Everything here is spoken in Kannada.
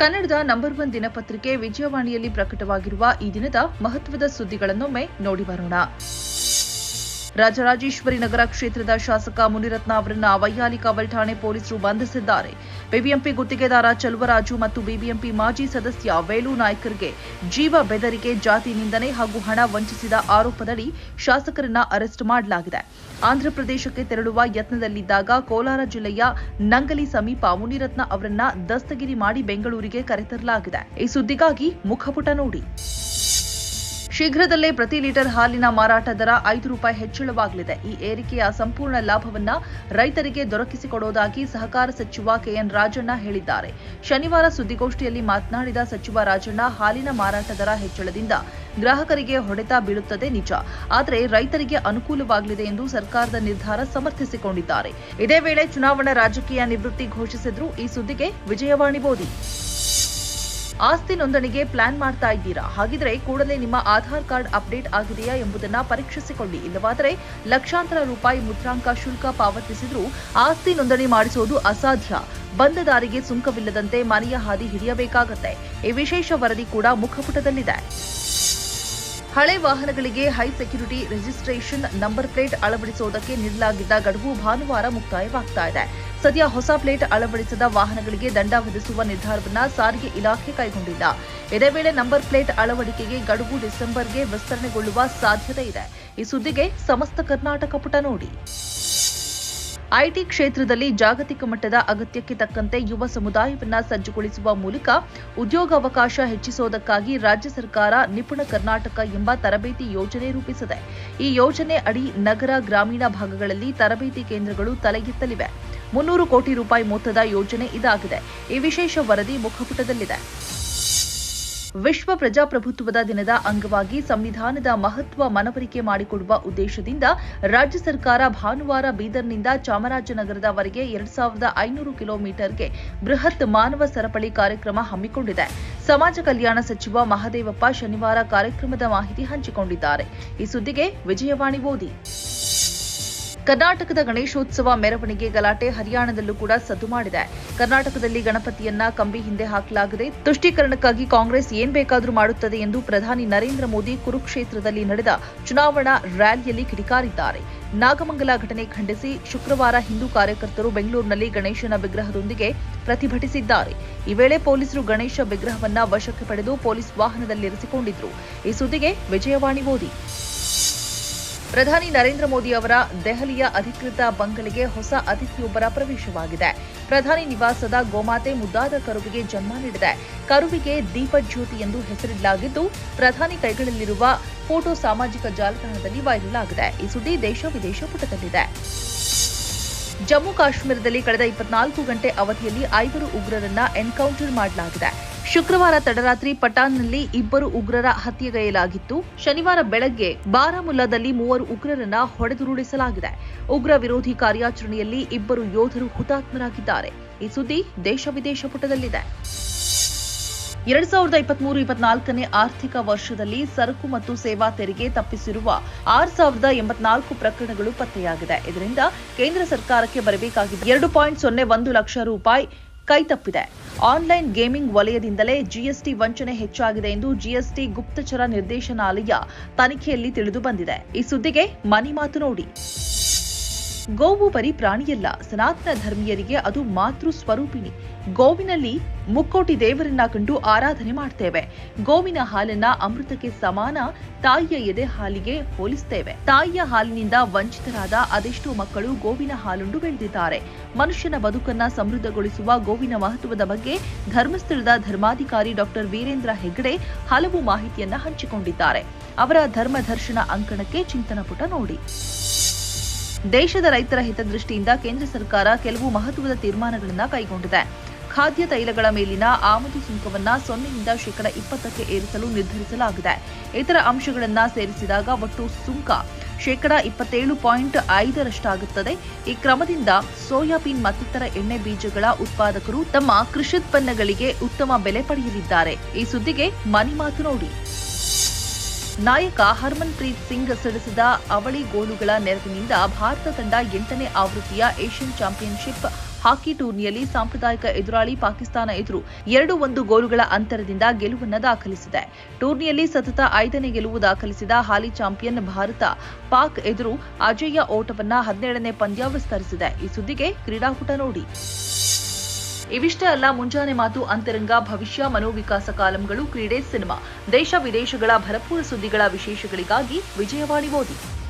ಕನ್ನಡದ ನಂಬರ್ ಒನ್ ದಿನಪತ್ರಿಕೆ ವಿಜಯವಾಣಿಯಲ್ಲಿ ಪ್ರಕಟವಾಗಿರುವ ಈ ದಿನದ ಮಹತ್ವದ ಸುದ್ದಿಗಳನ್ನೊಮ್ಮೆ ನೋಡಿ ಬರೋಣ. ರಾಜರಾಜೇಶ್ವರಿ ನಗರ ಕ್ಷೇತ್ರದ ಶಾಸಕ ಮುನಿರತ್ನ ಅವರನ್ನ ವೈಯಾಲಿ ಕಾವಲ್ ಠಾಣೆ ಪೊಲೀಸರು ಬಂಧಿಸಿದ್ದಾರೆ. ಬಿಬಿಎಂಪಿ ಗುತ್ತಿಗೆದಾರ ಚಲುವರಾಜು ಮತ್ತು ಬಿಬಿಎಂಪಿ ಮಾಜಿ ಸದಸ್ಯ ವೇಲು ನಾಯ್ಕರ್ಗೆ ಜೀವ ಬೆದರಿಕೆ, ಜಾತಿ ನಿಂದನೆ ಹಾಗೂ ಹಣ ವಂಚಿಸಿದ ಆರೋಪದಡಿ ಶಾಸಕರನ್ನ ಅರೆಸ್ಟ್ ಮಾಡಲಾಗಿದೆ. ಆಂಧ್ರಪ್ರದೇಶಕ್ಕೆ ತೆರಳುವ ಯತ್ನದಲ್ಲಿದ್ದಾಗ ಕೋಲಾರ ಜಿಲ್ಲೆಯ ನಂಗಲಿ ಸಮೀಪ ಮುನಿರತ್ನ ಅವರನ್ನ ದಸ್ತಗಿರಿ ಮಾಡಿ ಬೆಂಗಳೂರಿಗೆ ಕರೆತರಲಾಗಿದೆ. ಈ ಸುದ್ದಿಗಾಗಿ ಮುಖಪುಟ ನೋಡಿ. ಶೀಘ್ರದಲ್ಲೇ ಪ್ರತಿ ಲೀಟರ್ ಹಾಲಿನ ಮಾರಾಟ ದರ ಐದು ರೂಪಾಯಿ ಹೆಚ್ಚಳವಾಗಲಿದೆ. ಈ ಏರಿಕೆಯ ಸಂಪೂರ್ಣ ಲಾಭವನ್ನ ರೈತರಿಗೆ ದೊರಕಿಸಿಕೊಡುವುದಾಗಿ ಸಹಕಾರ ಸಚಿವ ಕೆಎನ್ ರಾಜಣ್ಣ ಹೇಳಿದ್ದಾರೆ. ಶನಿವಾರ ಸುದ್ದಿಗೋಷ್ಠಿಯಲ್ಲಿ ಮಾತನಾಡಿದ ಸಚಿವ ರಾಜಣ್ಣ, ಹಾಲಿನ ಮಾರಾಟ ದರ ಹೆಚ್ಚಳದಿಂದ ಗ್ರಾಹಕರಿಗೆ ಹೊಡೆತ ಬೀಳುತ್ತದೆ ನಿಜ. ಆದರೆ ರೈತರಿಗೆ ಅನುಕೂಲವಾಗಲಿದೆ ಎಂದು ಸರ್ಕಾರದ ನಿರ್ಧಾರ ಸಮರ್ಥಿಸಿಕೊಂಡಿದ್ದಾರೆ. ಇದೇ ವೇಳೆ ಚುನಾವಣಾ ರಾಜಕೀಯ ನಿವೃತ್ತಿ ಘೋಷಿಸಿದ್ರು. ಈ ಸುದ್ದಿಗೆ ವಿಜಯವಾಣಿ ಬೋದಿ ಆಸ್ತಿ ನೋಂದಣಿಗೆ ಪ್ಲಾನ್ ಮಾಡ್ತಾ ಇದ್ದೀರಾ? ಹಾಗಿದ್ರೆ ಕೂಡಲೇ ನಿಮ್ಮ ಆಧಾರ್ ಕಾರ್ಡ್ ಅಪ್ಡೇಟ್ ಆಗಿದೆಯಾ ಎಂಬುದನ್ನ ಪರೀಕ್ಷಿಸಿಕೊಳ್ಳಿ. ಇಲ್ಲವಾದರೆ ಲಕ್ಷಾಂತರ ರೂಪಾಯಿ ಮುದ್ರಾಂಕ ಶುಲ್ಕ ಪಾವತಿಸಿದ್ರೂ ಆಸ್ತಿ ನೋಂದಣಿ ಮಾಡಿಸುವುದು ಅಸಾಧ್ಯ. ಬಂದ ದಾರಿಗೆ ಸುಂಕವಿಲ್ಲದಂತೆ ಮನೆಯ ಹಾದಿ ಹಿಡಿಯಬೇಕಾಗತ್ತೆ. ಈ ವಿಶೇಷ ವರದಿ ಕೂಡ ಮುಖಪುಟದಲ್ಲಿದೆ. ಹಳೆ ವಾಹನಗಳಿಗೆ high security registration number plate ಅಳವಡಿಸುವುದಕ್ಕೆ ನೀಡಲಾಗಿದ್ದ ಗಡುವು ಭಾನುವಾರ ಮುಕ್ತಾಯವಾಗ್ತಾ ಇದೆ. ಸದ್ಯ ಹೊಸ ಪ್ಲೇಟ್ ಅಳವಡಿಸದ ವಾಹನಗಳಿಗೆ ದಂಡ ವಿಧಿಸುವ ನಿರ್ಧಾರವನ್ನು ಸಾರಿಗೆ ಇಲಾಖೆ ಕೈಗೊಂಡಿಲ್ಲ. ಇದೇ ವೇಳೆ ನಂಬರ್ ಪ್ಲೇಟ್ ಅಳವಡಿಕೆಗೆ ಗಡುವು ಡಿಸೆಂಬರ್ಗೆ ವಿಸ್ತರಣೆಗೊಳ್ಳುವ ಸಾಧ್ಯತೆ ಇದೆ. ಈ ಸುದ್ದಿಗೆ ಸಮಸ್ತ ಕರ್ನಾಟಕ ಪುಟ ನೋಡಿ. ಐಟಿ ಕ್ಷೇತ್ರದಲ್ಲಿ ಜಾಗತಿಕ ಮಟ್ಟದ ಅಗತ್ಯಕ್ಕೆ ತಕ್ಕಂತೆ ಯುವ ಸಮುದಾಯವನ್ನು ಸಜ್ಜುಗೊಳಿಸುವ ಮೂಲಕ ಉದ್ಯೋಗಾವಕಾಶ ಹೆಚ್ಚಿಸುವುದಕ್ಕಾಗಿ ರಾಜ್ಯ ಸರ್ಕಾರ ನಿಪುಣ ಕರ್ನಾಟಕ ಎಂಬ ತರಬೇತಿ ಯೋಜನೆ ರೂಪಿಸಿದೆ. ಈ ಯೋಜನೆ ಅಡಿ ನಗರ, ಗ್ರಾಮೀಣ ಭಾಗಗಳಲ್ಲಿ ತರಬೇತಿ ಕೇಂದ್ರಗಳು ತಲೆ ಎತ್ತಲಿವೆ ಮುನ್ನೂರು ಕೋಟಿ ರೂಪಾಯಿ ಮೊತ್ತದ ಯೋಜನೆ ಇದಾಗಿದೆ. ಈ ವಿಶೇಷ ವರದಿ ಮುಖಪುಟದಲ್ಲಿದೆ. ವಿಶ್ವ ಪ್ರಜಾಪ್ರಭುತ್ವದ ದಿನದ ಅಂಗವಾಗಿ ಸಂವಿಧಾನದ ಮಹತ್ವ ಮನವರಿಕೆ ಮಾಡಿಕೊಡುವ ಉದ್ದೇಶದಿಂದ ರಾಜ್ಯ ಸರ್ಕಾರ ಭಾನುವಾರ ಬೀದರ್ನಿಂದ ಚಾಮರಾಜನಗರದವರೆಗೆ ಎರಡ್ ಸಾವಿರದ ಐನೂರು ಕಿಲೋಮೀಟರ್ಗೆ ಬೃಹತ್ ಮಾನವ ಸರಪಳಿ ಕಾರ್ಯಕ್ರಮ ಹಮ್ಮಿಕೊಂಡಿದೆ. ಸಮಾಜ ಕಲ್ಯಾಣ ಸಚಿವ ಮಹದೇವಪ್ಪ ಶನಿವಾರ ಕಾರ್ಯಕ್ರಮದ ಮಾಹಿತಿ ಹಂಚಿಕೊಂಡಿದ್ದಾರೆ. ಈ ಸುದ್ದಿಗೆ ವಿಜಯವಾಣಿ ಓದಿ. ಕರ್ನಾಟಕದ ಗಣೇಶೋತ್ಸವ ಮೆರವಣಿಗೆ ಗಲಾಟೆ ಹರಿಯಾಣದಲ್ಲೂ ಕೂಡ ಸದ್ದು ಮಾಡಿದೆ. ಕರ್ನಾಟಕದಲ್ಲಿ ಗಣಪತಿಯನ್ನ ಕಂಬಿ ಹಿಂದೆ ಹಾಕಲಾಗಿದೆ. ತುಷ್ಟೀಕರಣಕ್ಕಾಗಿ ಕಾಂಗ್ರೆಸ್ ಏನ್ ಬೇಕಾದರೂ ಮಾಡುತ್ತದೆ ಎಂದು ಪ್ರಧಾನಿ ನರೇಂದ್ರ ಮೋದಿ ಕುರುಕ್ಷೇತ್ರದಲ್ಲಿ ನಡೆದ ಚುನಾವಣಾ ರ್ಯಾಲಿಯಲ್ಲಿ ಕಿಡಿಕಾರಿದ್ದಾರೆ. ನಾಗಮಂಗಲ ಘಟನೆ ಖಂಡಿಸಿ ಶುಕ್ರವಾರ ಹಿಂದೂ ಕಾರ್ಯಕರ್ತರು ಬೆಂಗಳೂರಿನಲ್ಲಿ ಗಣೇಶನ ವಿಗ್ರಹದೊಂದಿಗೆ ಪ್ರತಿಭಟಿಸಿದ್ದಾರೆ. ಈ ವೇಳೆ ಪೊಲೀಸರು ಗಣೇಶ ವಿಗ್ರಹವನ್ನ ವಶಕ್ಕೆ ಪಡೆದು ಪೊಲೀಸ್ ವಾಹನದಲ್ಲಿರಿಸಿಕೊಂಡಿದ್ರು. ಈ ಸುದ್ದಿಗೆ ವಿಜಯವಾಣಿ ಓದಿ ಪ್ರಧಾನಿ ನರೇಂದ್ರ ಮೋದಿ ಅವರ ದೆಹಲಿಯ ಅಧಿಕೃತ ಬಂಗಲೆಗೆ ಹೊಸ ಅತಿಥಿಯೊಬ್ಬರ ಪ್ರವೇಶವಾಗಿದೆ. ಪ್ರಧಾನಿ ನಿವಾಸದ ಗೋಮಾತೆ ಮುದ್ದಾದ ಕರುವಿಗೆ ಜನ್ಮ ನೀಡಿದೆ. ಕರುವಿಗೆ ದೀಪಜ್ಯೋತಿ ಎಂದು ಹೆಸರಿಡಲಾಗಿದ್ದು, ಪ್ರಧಾನಿ ಕೈಗಳಲ್ಲಿರುವ ಫೋಟೋ ಸಾಮಾಜಿಕ ಜಾಲತಾಣದಲ್ಲಿ ವೈರಲ್ ಆಗಿದೆ. ಈ ಸುದ್ದಿ ದೇಶ ವಿದೇಶ ಪುಟದಲ್ಲಿದೆ. ಜಮ್ಮು ಕಾಶ್ಮೀರದಲ್ಲಿ ಕಳೆದ ಇಪ್ಪತ್ನಾಲ್ಕು ಗಂಟೆ ಅವಧಿಯಲ್ಲಿ ಐವರು ಉಗ್ರರನ್ನ ಎನ್ಕೌಂಟರ್ ಮಾಡಲಾಗಿದೆ. ಶುಕ್ರವಾರ ತಡರಾತ್ರಿ ಪಟಾನ್ನಲ್ಲಿ ಇಬ್ಬರು ಉಗ್ರರ ಹತ್ಯೆಗೈಯಲಾಗಿತ್ತು. ಶನಿವಾರ ಬೆಳಗ್ಗೆ ಬಾರಾಮುಲ್ಲಾದಲ್ಲಿ ಮೂವರು ಉಗ್ರರನ್ನ ಹೊಡೆದುರುಳಿಸಲಾಗಿದೆ. ಉಗ್ರ ವಿರೋಧಿ ಕಾರ್ಯಾಚರಣೆಯಲ್ಲಿ ಇಬ್ಬರು ಯೋಧರು ಹುತಾತ್ಮರಾಗಿದ್ದಾರೆ. ಈ ಸುದ್ದಿ ದೇಶ ವಿದೇಶ ಪುಟದಲ್ಲಿದೆ. ಎರಡ್ ಸಾವಿರದ ಇಪ್ಪತ್ಮೂರು ಇಪ್ಪತ್ನಾಲ್ಕನೇ ಆರ್ಥಿಕ ವರ್ಷದಲ್ಲಿ ಸರಕು ಮತ್ತು ಸೇವಾ ತೆರಿಗೆ ತಪ್ಪಿಸಿರುವ ಆರು ಸಾವಿರದ ಎಂಬತ್ನಾಲ್ಕು ಪ್ರಕರಣಗಳು ಪತ್ತೆಯಾಗಿದೆ. ಇದರಿಂದ ಕೇಂದ್ರ ಸರ್ಕಾರಕ್ಕೆ ಬರಬೇಕಾಗಿದೆ ಎರಡು ಪಾಯಿಂಟ್ ಸೊನ್ನೆ ಒಂದು ಲಕ್ಷ ರೂಪಾಯಿ ಕೈತಪ್ಪಿದೆ. ಆನ್ಲೈನ್ ಗೇಮಿಂಗ್ ವಲಯದಿಂದಲೇ ಜಿಎಸ್ಟಿ ವಂಚನೆ ಹೆಚ್ಚಾಗಿದೆ ಎಂದು ಜಿಎಸ್ಟಿ ಗುಪ್ತಚರ ನಿರ್ದೇಶನಾಲಯ ತನಿಖೆಯಲ್ಲಿ ತಿಳಿದು ಬಂದಿದೆ. ಈ ಸುದ್ದಿಗೆ ಮನಿ ಮಾತು ನೋಡಿ. ಗೋವು ಬರೀ ಪ್ರಾಣಿಯಲ್ಲ, ಸನಾತನ ಧರ್ಮೀಯರಿಗೆ ಅದು ಮಾತೃ ಸ್ವರೂಪಿಣಿ ಗೋವಿನಲ್ಲಿ ಮುಕ್ಕೋಟಿ ದೇವರನ್ನ ಕಂಡು ಆರಾಧನೆ ಮಾಡ್ತೇವೆ. ಗೋವಿನ ಹಾಲನ್ನ ಅಮೃತಕ್ಕೆ ಸಮಾನ ತಾಯಿಯ ಎದೆ ಹಾಲಿಗೆ ಹೋಲಿಸ್ತೇವೆ. ತಾಯಿಯ ಹಾಲಿನಿಂದ ವಂಚಿತರಾದ ಅದೆಷ್ಟೋ ಮಕ್ಕಳು ಗೋವಿನ ಹಾಲುಂಡು ಬೆಳೆದಿದ್ದಾರೆ. ಮನುಷ್ಯನ ಬದುಕನ್ನ ಸಮೃದ್ಧಗೊಳಿಸುವ ಗೋವಿನ ಮಹತ್ವದ ಬಗ್ಗೆ ಧರ್ಮಸ್ಥಳದ ಧರ್ಮಾಧಿಕಾರಿ ಡಾಕ್ಟರ್ ವೀರೇಂದ್ರ ಹೆಗ್ಗಡೆ ಹಲವು ಮಾಹಿತಿಯನ್ನ ಹಂಚಿಕೊಂಡಿದ್ದಾರೆ. ಅವರ ಧರ್ಮದರ್ಶನ ಅಂಕಣಕ್ಕೆ ಚಿಂತನ ಪುಟ ನೋಡಿ. ದೇಶದ ರೈತರ ಹಿತದೃಷ್ಟಿಯಿಂದ ಕೇಂದ್ರ ಸರ್ಕಾರ ಕೆಲವು ಮಹತ್ವದ ತೀರ್ಮಾನಗಳನ್ನು ಕೈಗೊಂಡಿದೆ. ಖಾದ್ಯ ತೈಲಗಳ ಮೇಲಿನ ಆಮದು ಸುಂಕವನ್ನು ಸೊನ್ನೆಯಿಂದ ಶೇಕಡ ಇಪ್ಪತ್ತಕ್ಕೆ ಏರಿಸಲು ನಿರ್ಧರಿಸಲಾಗಿದೆ. ಇತರ ಅಂಶಗಳನ್ನು ಸೇರಿಸಿದಾಗ ಒಟ್ಟು ಸುಂಕ ಶೇಕಡ ಇಪ್ಪತ್ತೇಳು ಪಾಯಿಂಟ್ ಐದರಷ್ಟಾಗುತ್ತದೆ. ಈ ಕ್ರಮದಿಂದ ಸೋಯಾಬೀನ್ ಮತ್ತಿತರ ಎಣ್ಣೆ ಬೀಜಗಳ ಉತ್ಪಾದಕರು ತಮ್ಮ ಕೃಷ್ಯುತ್ಪನ್ನಗಳಿಗೆ ಉತ್ತಮ ಬೆಲೆ ಪಡೆಯಲಿದ್ದಾರೆ. ಈ ಸುದ್ದಿಗೆ ಮನಿ ಮಾತು ನೋಡಿ. ನಾಯಕ ಹರ್ಮನ್ ಪ್ರೀತ್ ಸಿಂಗ್ ಸಿಡಿಸಿದ ಅವಳಿ ಗೋಲುಗಳ ನೆರವಿನಿಂದ ಭಾರತ ತಂಡ ಎಂಟನೇ ಆವೃತ್ತಿಯ ಏಷ್ಯನ್ ಚಾಂಪಿಯನ್ಶಿಪ್ ಹಾಕಿ ಟೂರ್ನಿಯಲ್ಲಿ ಸಾಂಪ್ರದಾಯಿಕ ಎದುರಾಳಿ ಪಾಕಿಸ್ತಾನ ಎದುರು ಎರಡು ಒಂದು ಗೋಲುಗಳ ಅಂತರದಿಂದ ಗೆಲುವನ್ನು ದಾಖಲಿಸಿದೆ. ಟೂರ್ನಿಯಲ್ಲಿ ಸತತ ಐದನೇ ಗೆಲುವು ದಾಖಲಿಸಿದ ಹಾಲಿ ಚಾಂಪಿಯನ್ ಭಾರತ ಪಾಕ್ ಎದುರು ಅಜೇಯ ಓಟವನ್ನ ಹದಿನೇಳನೇ ಪಂದ್ಯ ವಿಸ್ತರಿಸಿದೆ. ಈ ಸುದ್ದಿಗೆ ಕ್ರೀಡಾಕೂಟ ನೋಡಿ. ಇವಿಷ್ಟೇ ಅಲ್ಲ, ಮುಂಜಾನೆ ಮಾತು ಅಂತರಂಗ, ಭವಿಷ್ಯ, ಮನೋವಿಕಾಸ ಕಾಲಂಗಳು, ಕ್ರೀಡೆ, ಸಿನಿಮಾ, ದೇಶ ವಿದೇಶಗಳ ಭರಪೂರ ಸುದ್ದಿಗಳ ವಿಶೇಷಗಳಿಗಾಗಿ ವಿಜಯವಾಣಿ ಓದಿ.